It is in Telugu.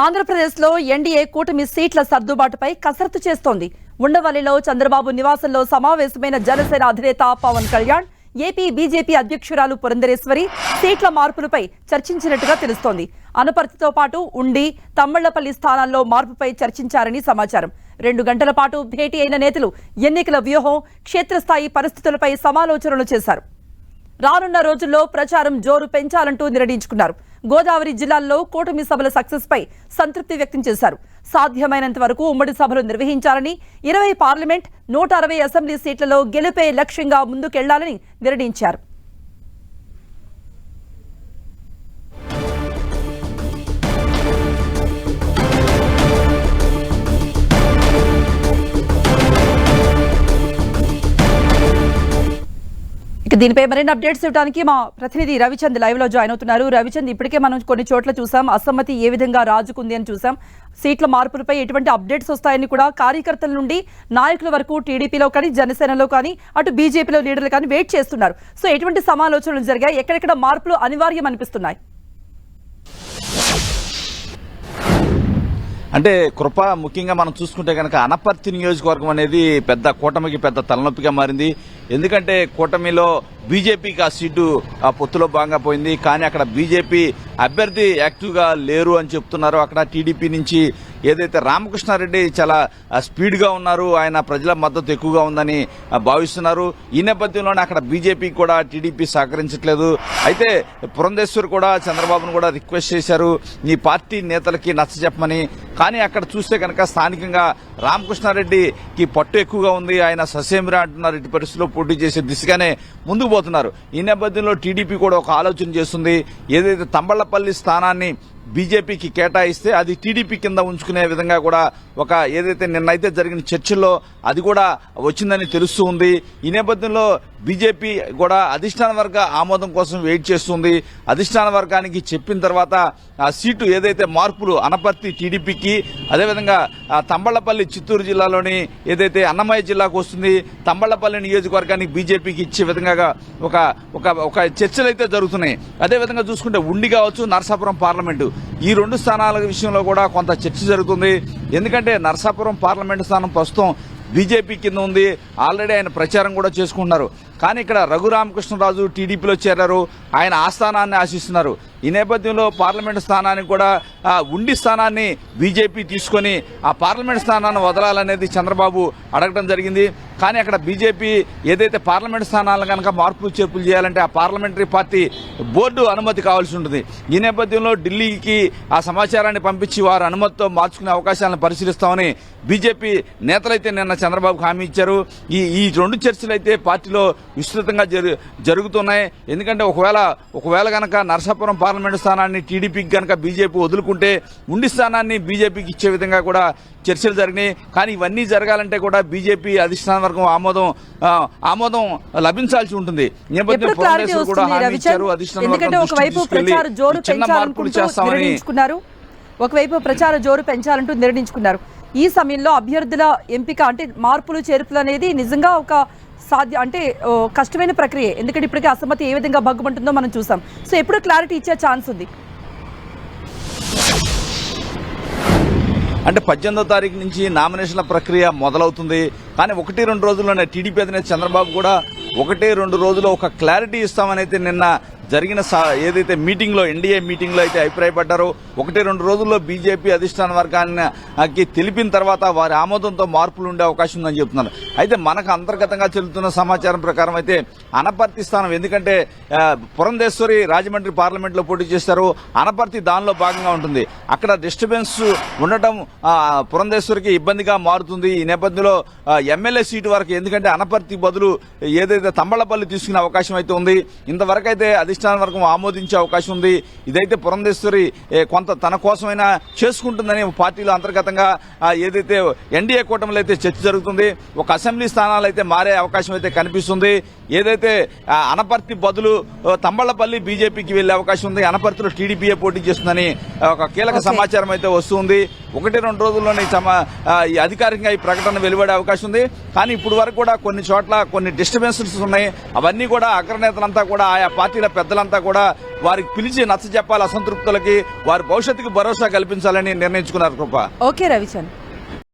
ఆంధ్రప్రదేశ్లో ఎన్డీఏ కూటమి సీట్ల సర్దుబాటుపై కసరత్తు చేస్తోంది. ఉండవల్లిలో చంద్రబాబు నివాసంలో సమావేశమైన జనసేన అధినేత పవన్ కళ్యాణ్ ఏపీ బీజేపీ అధ్యక్షురాలు పురంధరేశ్వరి సీట్ల మార్పులపై చర్చించినట్టుగా తెలుస్తోంది. అనుపర్తితో పాటు ఉండి తమ్మళ్ళపల్లి స్థానాల్లో మార్పుపై చర్చించారని సమాచారం. రెండు గంటల పాటు భేటీ అయిన నేతలు ఎన్నికల వ్యూహం క్షేత్రస్థాయి పరిస్థితులపై సమాలోచనలు చేశారు. రానున్న రోజుల్లో ప్రచారం జోరు పెంచాలంటూ నిర్ణయించుకున్నారు. గోదావరి జిల్లాల్లో కూటమి సభల సక్సెస్ పై సంతృప్తి వ్యక్తం చేశారు. సాధ్యమైనంత వరకు ఉమ్మడి సభలు నిర్వహించాలని ఇరవై పార్లమెంట్ నూట అరవై అసెంబ్లీ సీట్లలో గెలుపే లక్ష్యంగా ముందుకెళ్ళాలని నిర్ణయించారు. దీనిపై మరిన్ని అప్డేట్స్ ఇవ్వడానికి మా ప్రతినిధి రవిచంద్ లైవ్లో జాయిన్ అవుతున్నారు. రవిచంద్ ఇప్పటికే మనం కొన్ని చోట్ల చూసాం అసమ్మతి ఏ విధంగా రాజుకుంది అని చూసాం. సీట్ల మార్పులపై ఎటువంటి అప్డేట్స్ వస్తాయని కూడా కార్యకర్తల నుండి నాయకుల వరకు టీడీపీలో కానీ జనసేనలో కానీ అటు బీజేపీలో లీడర్లు కానీ వెయిట్ చేస్తున్నారు. సో ఎటువంటి సమాలోచనలు జరిగాయి? ఎక్కడెక్కడ మార్పులు అనివార్యం అనిపిస్తున్నాయి? అంటే కృప ముఖ్యంగా మనం చూసుకుంటే కనుక అనపర్తి నియోజకవర్గం అనేది పెద్ద కూటమికి పెద్ద తలనొప్పిగా మారింది. ఎందుకంటే కూటమిలో బీజేపీకి ఆ సీటు ఆ పొత్తులో భాగంగా పోయింది. కానీ అక్కడ బీజేపీ అభ్యర్థి యాక్టివ్గా లేరు అని చెప్తున్నారు. అక్కడ టీడీపీ నుంచి ఏదైతే రామకృష్ణారెడ్డి చాలా స్పీడ్గా ఉన్నారు ఆయన ప్రజల మద్దతు ఎక్కువగా ఉందని భావిస్తున్నారు ఈ నేపథ్యంలోనే అక్కడ బీజేపీ కూడా టీడీపీ సహకరించట్లేదు. అయితే పురంధేశ్వర్ కూడా చంద్రబాబును కూడా రిక్వెస్ట్ చేశారు ఈ పార్టీ నేతలకి నచ్చ చెప్పమని. కానీ అక్కడ చూస్తే కనుక స్థానికంగా రామకృష్ణారెడ్డికి పట్టు ఎక్కువగా ఉంది ఆయన ససేమిరా అంటున్నారు ఇటు పరిస్థితిలో పోటీ చేసే దిశగానే ముందుకు పోతున్నారు. ఈ నేపథ్యంలో టీడీపీ కూడా ఒక ఆలోచన చేస్తుంది ఏదైతే తంబళ్ళపల్లి స్థానాన్ని బీజేపీకి కేటాయిస్తే అది టీడీపీ కింద ఉంచుకునే విధంగా కూడా ఒక ఏదైతే నిన్నైతే జరిగిన చర్చల్లో అది కూడా వచ్చిందని తెలుస్తూ ఉంది. ఈ నేపథ్యంలో బీజేపీ కూడా అధిష్టాన వర్గ ఆమోదం కోసం వెయిట్ చేస్తుంది. అధిష్టాన వర్గానికి చెప్పిన తర్వాత ఆ సీటు ఏదైతే మార్పులు అనపర్తి టీడీపీకి అదేవిధంగా తంబళ్ళపల్లి చిత్తూరు జిల్లాలోని ఏదైతే అన్నమయ్య జిల్లాకు వస్తుంది తంబళ్ళపల్లి నియోజకవర్గానికి బీజేపీకి ఇచ్చే విధంగా ఒక ఒక ఒక చర్చలు అయితే జరుగుతున్నాయి. అదేవిధంగా చూసుకుంటే ఉండి కావచ్చు నరసాపురం పార్లమెంటు. ఈ రెండు స్థానాల విషయంలో కూడా కొంత చర్చ జరుగుతుంది. ఎందుకంటే నరసాపురం పార్లమెంటు స్థానం ప్రస్తుతం బీజేపీ కింద ఉంది. ఆల్రెడీ ఆయన ప్రచారం కూడా చేసుకుంటున్నారు. కానీ ఇక్కడ రఘురామకృష్ణరాజు టీడీపీలో చేరారు. ఆయన ఆస్థానాన్ని ఆశిస్తున్నారు. ఈ నేపథ్యంలో పార్లమెంట్ స్థానానికి కూడా ఉండి స్థానాన్ని బీజేపీ తీసుకొని ఆ పార్లమెంట్ స్థానాన్ని వదలాలనేది చంద్రబాబు అడగడం జరిగింది. కానీ అక్కడ బీజేపీ ఏదైతే పార్లమెంట్ స్థానాలను కనుక మార్పులు చేర్పులు చేయాలంటే ఆ పార్లమెంటరీ పార్టీ బోర్డు అనుమతి కావాల్సి ఉంటుంది. ఈ నేపథ్యంలో ఢిల్లీకి ఆ సమాచారాన్ని పంపించి వారు అనుమతితో మార్చుకునే అవకాశాలను పరిశీలిస్తామని బీజేపీ నేతలైతే నిన్న చంద్రబాబుకు హామీ ఇచ్చారు. ఈ ఈ రెండు చర్చలు అయితే పార్టీలో విస్తృతంగా జరు జరుగుతున్నాయి. ఎందుకంటే ఒకవేళ ఒకవేళ కనుక నరసాపురం పార్లమెంటు స్థానాన్ని టీడీపీకి గనక బీజేపీ వదులుకుంటే ఉండి స్థానాన్ని బీజేపీకి ఇచ్చే విధంగా కూడా చర్చలు జరిగినాయి. కానీ ఇవన్నీ జరగాలంటే కూడా బీజేపీ అధిష్టాన వర్గం ఆమోదం ఆమోదం లభించాల్సి ఉంటుంది. చిన్న మార్పులు చేస్తామని ఒకవైపు ప్రచార జోరు పెంచాలంటూ నిర్ణయించుకున్నారు. ఈ సమయంలో అభ్యర్థుల ఎంపిక అంటే మార్పులు చేర్పులు అనేది నిజంగా ఒక సాధ్య అంటే ఓ, కష్టమైన ప్రక్రియ. ఎందుకంటే ఇప్పటికే అసమ్మతి ఏ విధంగా భగ్గుమంటుందో మనం చూసాం. సో ఎప్పుడు క్లారిటీ ఇచ్చే ఛాన్స్ ఉంది? అంటే పద్దెనిమిదో తారీఖు నుంచి నామినేషన్ల ప్రక్రియ మొదలవుతుంది. కానీ ఒకటి రెండు రోజుల్లోనే టీడీపీ అధినేత చంద్రబాబు కూడా ఒకటి రెండు రోజుల్లో ఒక క్లారిటీ ఇస్తామని అయితే నిన్న జరిగిన ఏదైతే మీటింగ్లో ఎన్డీఏ మీటింగ్లో అయితే అభిప్రాయపడ్డారో ఒకటి రెండు రోజుల్లో బీజేపీ అధిష్టాన వర్గానికి తెలిపిన తర్వాత వారి ఆమోదంతో మార్పులు ఉండే అవకాశం ఉందని చెప్తున్నారు. అయితే మనకు అంతర్గతంగా చెల్లుతున్న సమాచారం ప్రకారం అయితే అనపర్తి స్థానం ఎందుకంటే పురంధేశ్వరి రాజమండ్రి పార్లమెంట్లో పోటీ చేస్తారు. అనపర్తి దానిలో భాగంగా ఉంటుంది. అక్కడ డిస్టర్బెన్స్ ఉండటం పురంధేశ్వరికి ఇబ్బందిగా మారుతుంది. ఈ నేపథ్యంలో ఎమ్మెల్యే సీటు వరకు ఎందుకంటే అనపర్తి బదులు ఏదైతే తంబళపల్లి తీసుకునే అవకాశం అయితే ఉంది. ఇంతవరకు అయితే అధిష్టాన వర్గం ఆమోదించే అవకాశం ఉంది. ఇదైతే పురంధేశ్వరి కొంత తన కోసమైనా చేసుకుంటుందని పార్టీలో అంతర్గతంగా ఏదైతే ఎన్డీఏ కూటమిలో అయితే చర్చ జరుగుతుంది ఒక అసెంబ్లీ స్థానాలు అయితే మారే అవకాశం అయితే కనిపిస్తుంది. ఏదైతే అనపర్తి బదులు తంబళ్ళపల్లి బీజేపీకి వెళ్ళే అవకాశం ఉంది అనపర్తిలో టీడీపీఏ పోటీ చేస్తుందని ఒక కీలక. సమాచారం అయితే వస్తుంది. ఒకటి రెండు రోజుల్లోనే ఈ సమా ఈ అధికారికంగా ఈ ప్రకటన వెలువడే అవకాశం ఉంది. కానీ ఇప్పుడు వరకు కూడా కొన్ని చోట్ల కొన్ని డిస్టర్బెన్సెస్ ఉన్నాయి. అవన్నీ కూడా అగ్రనేతలంతా కూడా ఆయా పార్టీల పెద్దలంతా కూడా వారికి పిలిచి నచ్చ చెప్పాలి అసంతృప్తులకి వారి భవిష్యత్తుకు భరోసా కల్పించాలని నిర్ణయించుకున్నారు కృప. ఓకే రవిచంద్ర